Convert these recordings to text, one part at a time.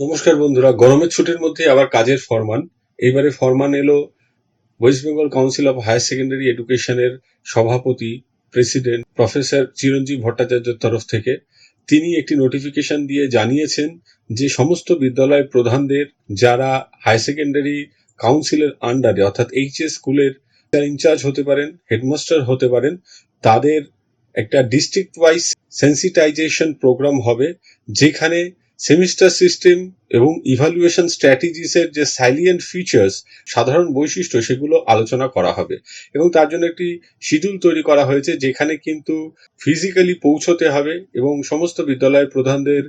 নমস্কার বন্ধুরা, গরমের ছুটির মধ্যে আবার কাজের ফরমান। এইবারে ফরমান এলো West Bengal Council of Higher Secondary এডুকেশনের সভাপতি প্রেসিডেন্ট প্রফেসর চিরঞ্জীব ভট্টাচার্যের তরফ থেকে। তিনি একটি নোটিফিকেশন দিয়ে জানিয়েছেন যে সমস্ত বিদ্যালয় প্রধানদের যারা হায়ার সেকেন্ডারি কাউন্সিলের আন্ডারে অর্থাৎ এইচএস স্কুলের ইনচার্জ হতে পারেন হেডমাস্টার হতে পারেন, তাদের একটা ডিস্ট্রিক্ট ওয়াইজ সেন্সিটাইজেশন প্রোগ্রাম হবে, যেখানে সেমিস্টার সিস্টেম এবং ইভালুয়েশন স্ট্র্যাটেজিসের যে সাইলিয়েন্ট ফিচার্স সাধারণ বৈশিষ্ট্য, সেগুলো আলোচনা করা হবে। এবং তার জন্য একটি শিডিউল তৈরি করা হয়েছে, যেখানে কিন্তু ফিজিক্যালি পৌঁছতে হবে এবং সমস্ত বিদ্যালয় প্রধানদের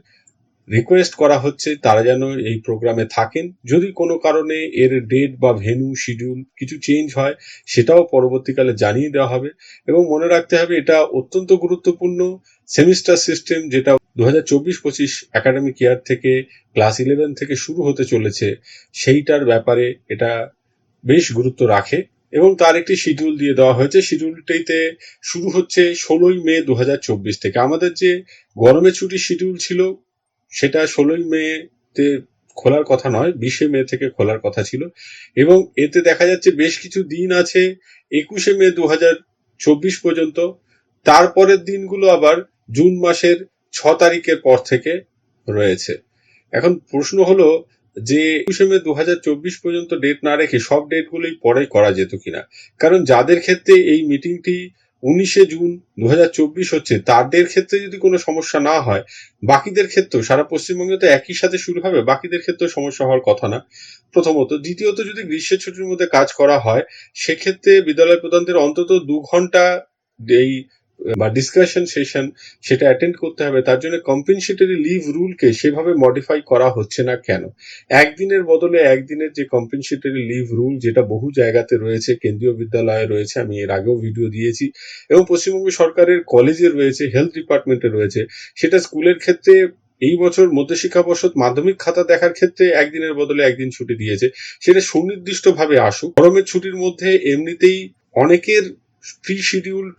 রিকোয়েস্ট করা হচ্ছে তারা যেন এই প্রোগ্রামে থাকেন। যদি কোনো কারণে এর ডেট বা ভেনু শিডিউল কিছু চেঞ্জ হয়, সেটাও পরবর্তীকালে জানিয়ে দেওয়া হবে। এবং মনে রাখতে হবে, এটা অত্যন্ত গুরুত্বপূর্ণ। সেমিস্টার সিস্টেম যেটা দু হাজার চব্বিশ পঁচিশ একাডেমিক ইয়ার থেকে ক্লাস ইলেভেন থেকে শুরু হতে চলেছে, সেইটার ব্যাপারে এটা বেশ গুরুত্ব রাখে এবং তার একটি শিডিউল দিয়ে দেওয়া হয়েছে। শিডিউলটিতে শুরু হচ্ছে ষোলোই মে দু হাজার চব্বিশ থেকে। আমাদের যে গরমের ছুটির শিডিউল ছিল, সেটা ষোলোই মেতে খোলার কথা নয়, বিশে মে থেকে খোলার কথা ছিল এবং এতে দেখা যাচ্ছে বেশ কিছু দিন আছে, একুশে মে দু চব্বিশ পর্যন্ত। তারপরের দিনগুলো আবার জুন মাসের ছ তারিখের পর থেকে রয়েছে। এখন প্রশ্ন হলো যে একুশে মে দু পর্যন্ত ডেট না রেখে সব ডেটগুলোই পরে করা যেত কিনা? কারণ যাদের ক্ষেত্রে এই মিটিংটি উনিশে জুন দু হাজার চব্বিশ হচ্ছে, তাদের ক্ষেত্রে যদি কোনো সমস্যা না হয়, বাকিদের ক্ষেত্রেও, সারা পশ্চিমবঙ্গে তো একই সাথে শুরু হবে, বাকিদের ক্ষেত্রেও সমস্যা হওয়ার কথা না। প্রথমত, দ্বিতীয়ত, যদি গ্রীষ্মের ছুটির মধ্যে কাজ করা হয়, সেক্ষেত্রে বিদ্যালয় প্রধানদের অন্তত দু ঘণ্টা এই বা ডিসকাশন সেশন সেটা অ্যাটেন্ড করতে হবে, তার জন্য কম্পেনসেটরি লিভ রুলকে সেভাবে মডিফাই করা হচ্ছে না কেন? একদিনের বদলে একদিনের যে কম্পেনসেটরি লিভ রুল যেটা বহু জায়গাতে রয়েছে, কেন্দ্রীয় বিদ্যালয়ে রয়েছে, আমি এর আগেও ভিডিও দিয়েছি, এবং পশ্চিমবঙ্গ সরকারের কলেজে রয়েছে হেলথ ডিপার্টমেন্টে রয়েছে, সেটা স্কুলের ক্ষেত্রে এই বছর মধ্যশিক্ষা পর্ষদ মাধ্যমিক খাতা দেখার ক্ষেত্রে একদিনের বদলে একদিন ছুটি দিয়েছে, সেটা সুনির্দিষ্টভাবে আসুক। গরমের ছুটির মধ্যে এমনিতেই অনেকের প্রি শিডিউলড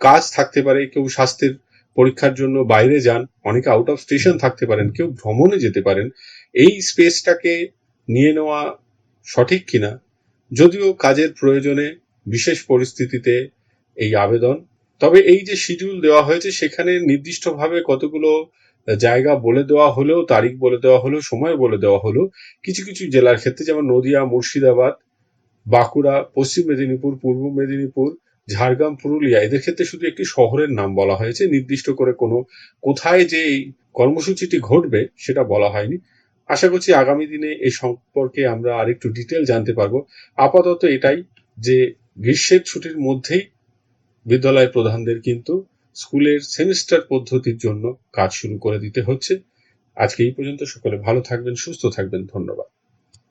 কাজ থাকতে পারে, কেউ স্বাস্থ্যের পরীক্ষার জন্য বাইরে যান, অনেকে আউট অফ স্টেশন থাকতে পারেন, কেউ ভ্রমণে যেতে পারেন, এই স্পেসটাকে নিয়ে নেওয়া সঠিক কিনা? যদিও কাজের প্রয়োজনে বিশেষ পরিস্থিতিতে এই আবেদন, তবে এই যে শিডিউল দেওয়া হয়েছে, সেখানে নির্দিষ্টভাবে কতগুলো জায়গা বলে দেওয়া হলেও তারিখ বলে দেওয়া হলো, সময় বলে দেওয়া হলো, কিছু কিছু জেলার ক্ষেত্রে যেমন নদিয়া, মুর্শিদাবাদ, বাঁকুড়া, পশ্চিম মেদিনীপুর, পূর্ব মেদিনীপুর ঝাড়গ্রাম, পুরুলিয়া, এদের ক্ষেত্রে শুধু একটি শহরের নাম বলা হয়েছে। নির্দিষ্ট করে কোনো কোথায় যে এই কর্মসূচিটি ঘটবে সেটা বলা হয়নি। আশা করছি আগামী দিনে এই সম্পর্কে আমরা আরেকটু ডিটেল জানতে পারব। আপাতত এটাই যে গ্রীষ্মের ছুটির মধ্যেই বিদ্যালয় প্রধানদের কিন্তু স্কুলের সেমিস্টার পদ্ধতির জন্য কাজ শুরু করে দিতে হচ্ছে। আজকে এই পর্যন্ত সকলে ভালো থাকবেন, সুস্থ থাকবেন। ধন্যবাদ।